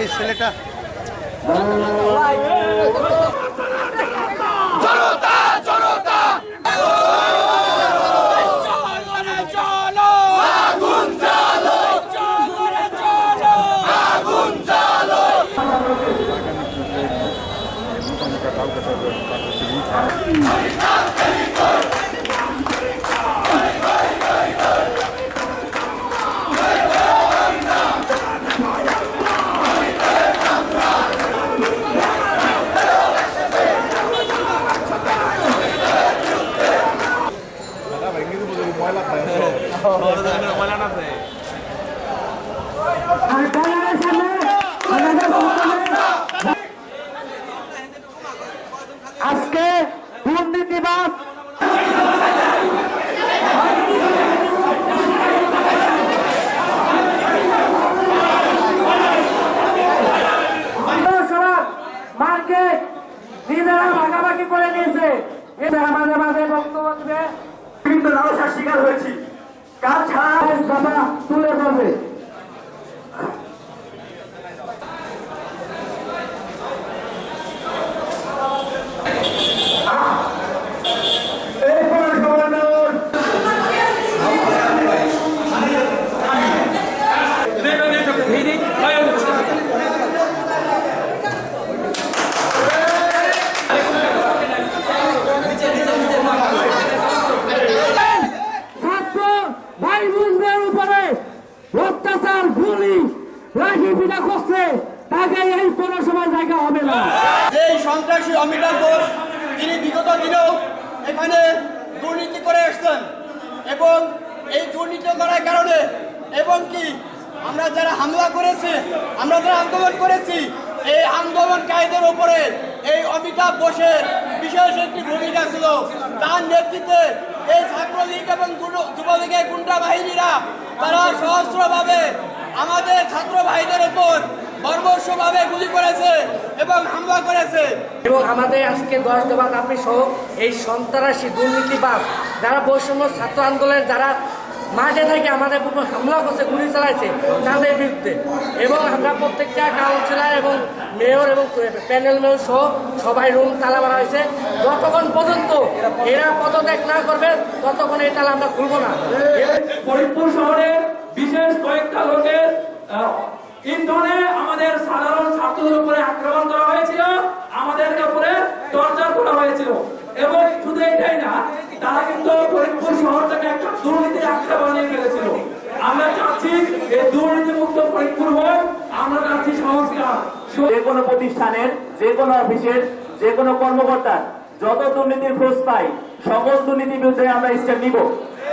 এই ছেলেটা। আজকে দুর্নীতিবাদ মার্কেট নিজেরা ভাগাভাগি করে নিয়েছে। এদের মাঝে মাঝে বক্তব্য বিভিন্ন লালসার শিকার হয়েছি। কাজ ছাড়া? বাবা তুলে ধরবে এই পৌরসভার মেয়র ছাত্র ভাই বোনদের উপরে অত্যাচার গুলি পিটা করছে, তাকে এই পৌরসভার জায়গা হবে না। এই সন্ত্রাসী অমিতাভ ঘোষ, তিনি বিগত দিনেও এখানে দুর্নীতি করে এসছেন এবং এই দুর্নীতি করার কারণে এবং কি আমরা যারা হামলা করেছি, আমরা যারা আন্দোলন করেছি, এই আন্দোলনকারীদের উপরে এই অমিতাভ বোসের বিশেষ একটি ভূমিকা ছিল। তার নেতৃত্বে এই ছাত্রলীগ এবং যুবলীগের গুন্ডা বাহিনীরা তারা সহস্রভাবে আমাদের ছাত্র ভাইদের উপর বর্বস্যভাবে গুলি করেছে এবং হামলা করেছে। এবং আমাদের আজকে দশ দেবাদ আপনি সহ এই সন্ত্রাসী দুর্নীতিবাদ যারা বৈষম্য ছাত্র আন্দোলনের যারা মাঝে থেকে আমাদের উপর হামলা করছে গুলি চালাইছে তাদের বিরুদ্ধে। এবং আমরা প্রত্যেকটা কাউন্সিলর এবং মেয়র এবং প্যানেল মেয়র সহ সবাই রুম তালা মারা হয়েছে। যতক্ষণ পর্যন্ত এরা পদত্যাগ না করবে ততক্ষণ এই তালা আমরা খুলবো না। ফরিদপুর শহরে বিশেষ কয়েকটা লোকের ইন্ধনে আমাদের সাধারণ ছাত্রদের উপরে আক্রমণ করা হয়েছিল আমাদের উপরে টর্চার করা হয়েছিল। এবং শুধু এটাই না, তারা কিন্তু ফরিদপুর শহরটাকে একটা দুর্নীতির আখড়া বানিয়ে ফেলেছিল। আমরা চাচ্ছি এই দুর্নীতি মুক্ত ফরিদপুর হোক, আমরা চাচ্ছি সংস্কার। যে কোনো প্রতিষ্ঠানের, যে কোনো অফিসের, যে কোনো কর্মকর্তার যত দুর্নীতির খোঁজ পাই, সকল দুর্নীতির বিরুদ্ধে আমরা স্টেপ নিব।